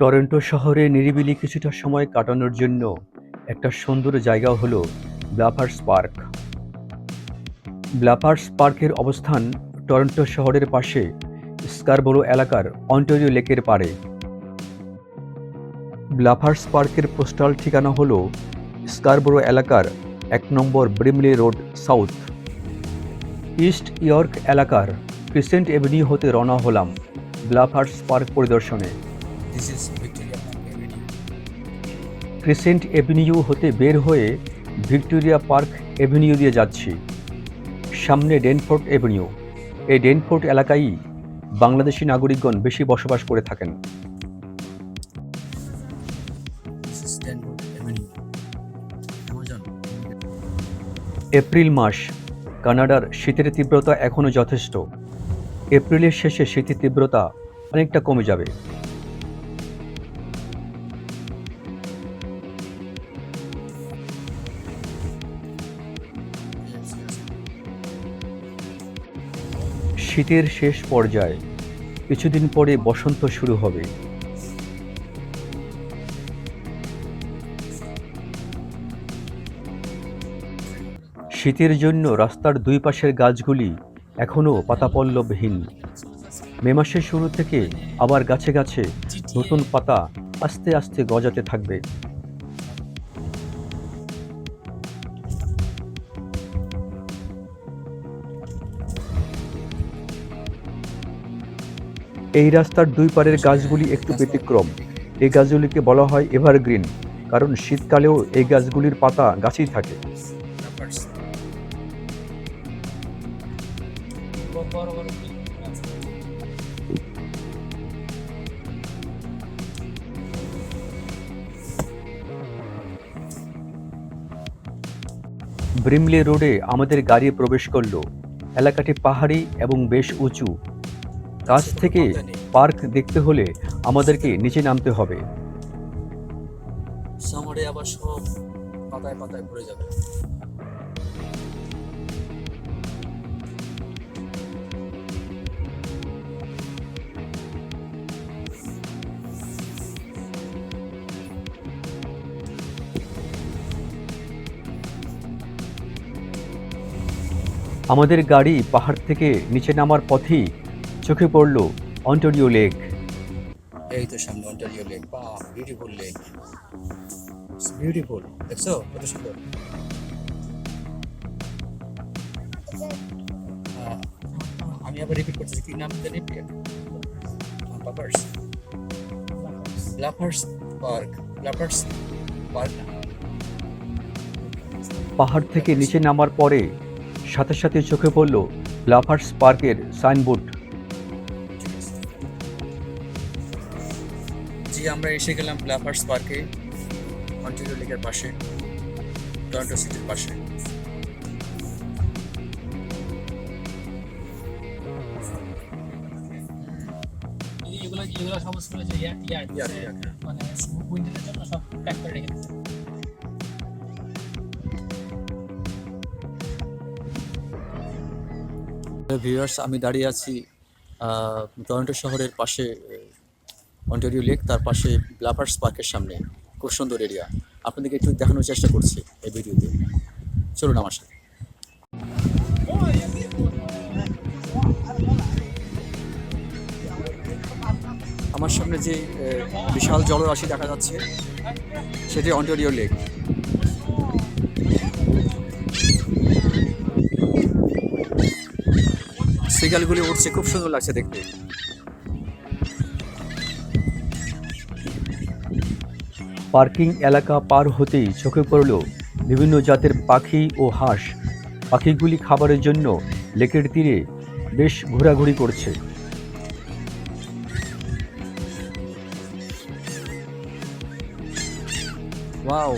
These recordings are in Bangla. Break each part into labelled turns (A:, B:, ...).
A: টরন্টো শহরে নিরিবিলি কিছুটা সময় কাটানোর জন্য একটা সুন্দর জায়গা হলো ব্লাফার্স পার্ক। ব্লাফার্স পার্কের অবস্থান টরন্টো শহরের পাশে স্কারবোরো এলাকার অন্টারিও লেকের পাড়ে। ব্লাফার্স পার্কের পোস্টাল ঠিকানা হলো স্কারবোরো এলাকার এক নম্বর Brimley road south. East York এলাকার ক্রিসেন্ট এভিনিউ হতে রওনা হলাম ব্লাফার্স পার্ক পরিদর্শনে।
B: Is Victoria Park Avenue.
A: Crescent avenue হতে বের হয়ে ভিক্টোরিয়া পার্ক এভিনিউ দিয়ে যাচ্ছি। সামনে ডেনফোর্ট এভিনিউ এই ডেনফোর্ট এলাকায় বাংলাদেশি নাগরিকগণ বেশি বসবাস করে থাকেন. এপ্রিল মাস। কানাডার শীতের তীব্রতা এখনও যথেষ্ট। এপ্রিলের শেষে শীতের তীব্রতা অনেকটা কমে যাবে। শীতের শেষ পর্যায়ে কিছুদিন পরে বসন্ত শুরু হবে। শীতের জন্য রাস্তার দুই পাশের গাছগুলি এখনও পাতাপল্লবহীন। মে মাসের শুরু থেকে আবার গাছে গাছে নতুন পাতা আস্তে আস্তে গজাতে থাকবে। এই রাস্তার দুই পারের গাছগুলি একটু ব্যতিক্রম। এই গাছগুলিকে বলা হয় এভারগ্রিন, কারণ শীতকালেও এই গাছগুলির পাতা গাছেই থাকে. ব্রিমলে রোডে আমাদের গাড়ি প্রবেশ করল। এলাকাটি পাহাড়ি এবং বেশ উঁচু। কাছ থেকে পার্ক দেখতে হলে আমাদেরকে নিচে নামতে হবে।
B: সামারে আবার সব পাতায় পাতায় ভরে যাবে।
A: আমাদের গাড়ি পাহাড় থেকে নিচে নামার পথেই চোখে পড়ল অন্টোরিও লেক।
B: এই তো সামনে অন্টারিও লেক বা বিউটিফুল লেক বিউটিফুল দেখছ? কত সুন্দর। আমি আবার রিপিট করতেছি কি নাম জানি? পাপার্স লাফার্স পার্ক লাফার্স পার্ক
A: পাহাড় থেকে নিচে নামার পরে সাথে সাথে চোখে পড়ল লাফার্স পার্কের সাইনবোর্ড
B: আমরা এসে গেলাম লাফার্স পার্কে অন্টারিও লেকের পাশে টরন্টো সিটির পাশে
C: ইয়ার,
B: হ্যাঁ।
C: মানে
B: ভিউয়ার্স আমি দাঁড়িয়ে আছি টরন্টো শহরের পাশে অন্টারিও লেক, তার পাশে ব্লাফার্স পার্কের সামনে। খুব সুন্দর এরিয়া আপনাদেরকে একটু দেখানোর চেষ্টা করছি এই ভিডিওতে। চলুন আমার সাথে। আমার সামনে যে বিশাল জলরাশি দেখা যাচ্ছে, সেটি অন্টারিও লেক। সিগালগুলি উঠছে খুব সুন্দর লাগছে দেখতে।
A: পার্কিং এলাকা পার হতেই চোখে পড়ল বিভিন্ন জাতের পাখি ও হাঁস। পাখিগুলি খাবারের জন্য লেকের তীরে বেশ ঘোরাঘুরি করছে।
B: ওয়াও,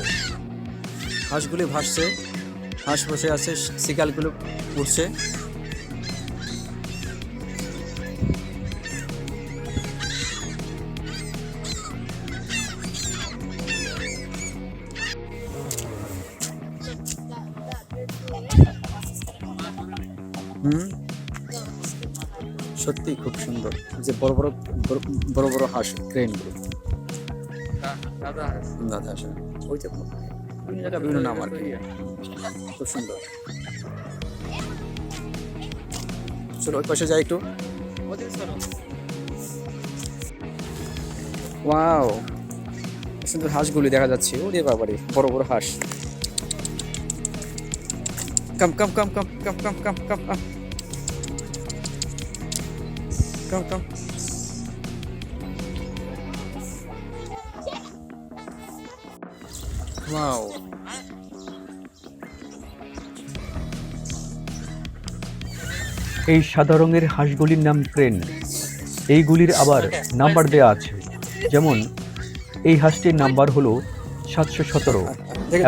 B: হাঁসগুলি ভাসছে, হাঁস বসে আছে সিগালগুলো উঠছে সত্যি খুব সুন্দর। যে বড় বড়, বড়- বড় হাঁস ট্রেনগুলো
C: দাদা
B: আসে ওই জায়গায় বিভিন্ন নাম আর কি। খুব সুন্দর। চলো ওই পাশে যাই একটু। ওয়াও। সুন্দর হাঁসগুলি দেখা যাচ্ছে। ওরে বাবারে, বড় বড় হাঁস। কাম কাম কাম কাম কাম কাম কাম কাম। কাম কাম ওয়াও
A: এই সাদা রঙের হাঁসগুলির নাম ক্রেন। এইগুলির আবার নাম্বার দেয়া আছে। যেমন এই হাঁসটির নাম্বার হলো সাতশো সতেরো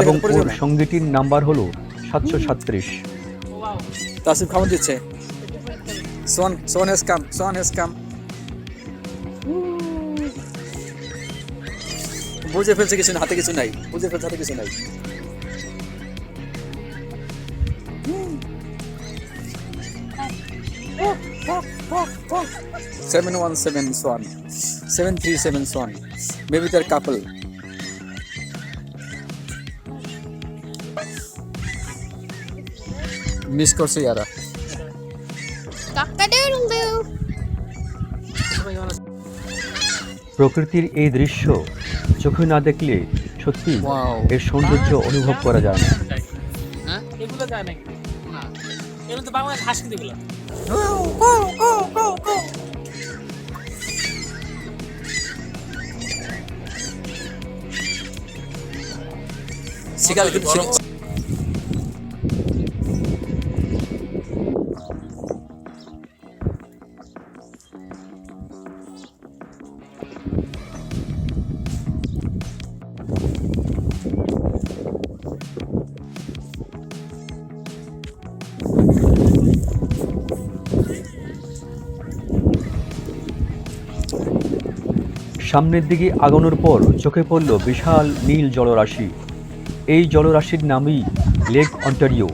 A: এবং ওর সঙ্গীটির নাম্বার হলো সাতশো সাতত্রিশ।
B: তাসিফ দিচ্ছে। Swan swan has come swan has come বুঝে ফেলছে কিছু না, হাতে কিছু নাই, বুঝে ফেলছে হাতে কিছু নাই। Seven one seven swan seven three seven swan maybe তার কাপল মিস করছে ইয়ারা।
A: প্রকৃতির এই দৃশ্য চোখে না দেখলে সত্যি এর সৌন্দর্য অনুভব করা যায় না।
C: হ্যাঁ? এগুলো যায় নাকি? না। এগুলো তো বাংলাদেশ হাঁস কিন্তু এগুলো।
B: শিকার কিন্তু
A: সামনের দিকে আগানোর পর চোখে পড়ল বিশাল নীল জলরাশি। এই জলরাশির নামই লেক অন্টারিও।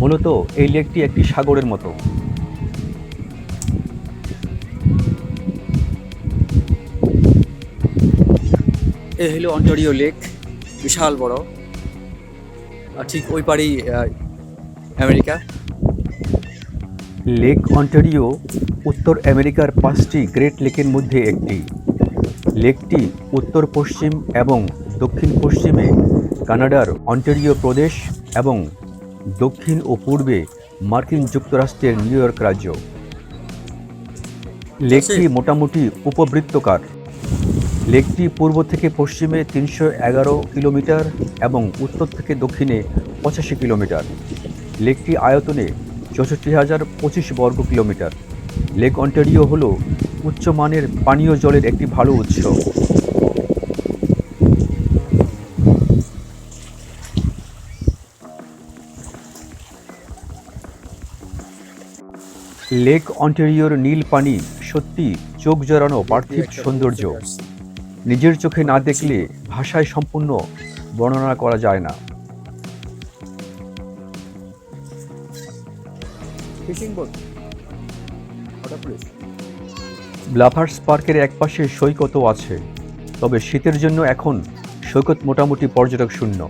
A: মূলত এই লেকটি একটি সাগরের মতো।
B: এ হলো অন্টারিও লেক বিশাল বড়। আর ঠিক ওই পারেই আমেরিকা।
A: লেক অন্টারিও উত্তর আমেরিকার পাঁচটি গ্রেট লেকের মধ্যে একটি। লেকটি উত্তর পশ্চিম এবং দক্ষিণ পশ্চিমে কানাডার অন্টারিও প্রদেশ এবং দক্ষিণ ও পূর্বে মার্কিন যুক্তরাষ্ট্রের নিউ ইয়র্ক রাজ্য। লেকটি মোটামুটি উপবৃত্তকার। লেকটি পূর্ব থেকে পশ্চিমে তিনশো এগারো কিলোমিটার এবং উত্তর থেকে দক্ষিণে পঁচাশি কিলোমিটার। লেকটি আয়তনে চৌষট্টি হাজার পঁচিশ বর্গ কিলোমিটার। লেক অন্টারিও হল উচ্চমানের পানীয় জলের একটি ভালো উৎস। লেক অন্টারিওর নীল পানি সত্যি চোখ জড়ানো পার্থিব সৌন্দর্য। নিজের চোখে না দেখলে ভাষায় সম্পূর্ণ বর্ণনা করা যায় না।
B: ফিশিং বোট
A: ব্লাফার্স পার্কের একপাশে সৈকতও আছে তবে শীতের জন্য এখন সৈকত মোটামুটি পর্যটক শূন্য।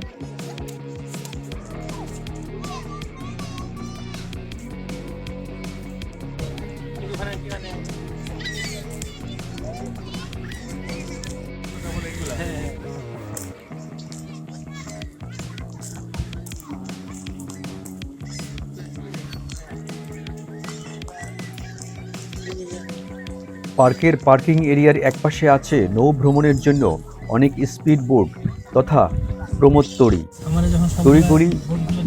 A: পার্কের পার্কিং এরিয়ার একপাশে আছে নৌ ভ্রমণের জন্য অনেক স্পিড বোট তথা
C: প্রমোদ যখন
A: তড়িগুড়ি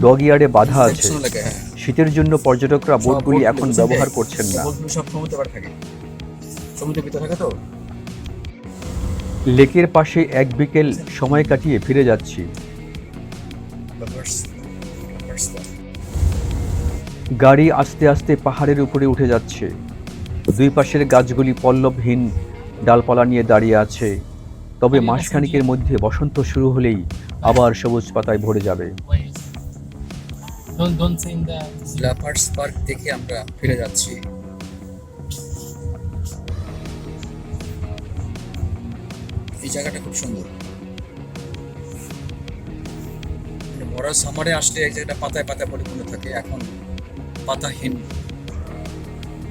A: ডগ ইয়ার্ডে বাধা আছে।
B: হ্যাঁ।
A: শীতের জন্য পর্যটকরা বোটগুলি এখন ব্যবহার করছেন না। লেকের পাশে এক বিকেল সময় কাটিয়ে ফিরে যাচ্ছি। গাড়ি আস্তে আস্তে পাহাড়ের উপরে উঠে যাচ্ছে। দুই পাশের গাছগুলি পল্লবহীন ডালপালা নিয়ে দাঁড়িয়ে আছে। তবে মাসখানিকের মধ্যে বসন্ত শুরু হলেই আবার সবুজ পাতায় ভরে যাবে।
C: Don't don't say in
B: park দেখে আমরা ফিরে যাচ্ছি। এই জায়গাটা খুব সুন্দর। মানে মরার সামারে আসলে এই জায়গাটা পাতায় পাতায় পরিপূর্ণ থাকে। এখন পাতাহীন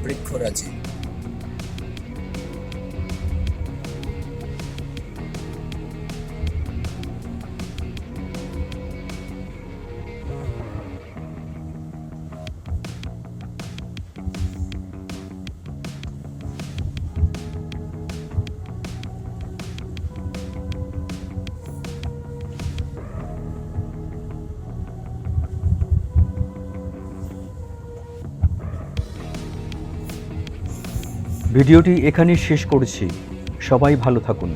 B: বৃক্ষরাজি।
A: ভিডিওটি এখানেই শেষ করছি। সবাই ভালো থাকুন।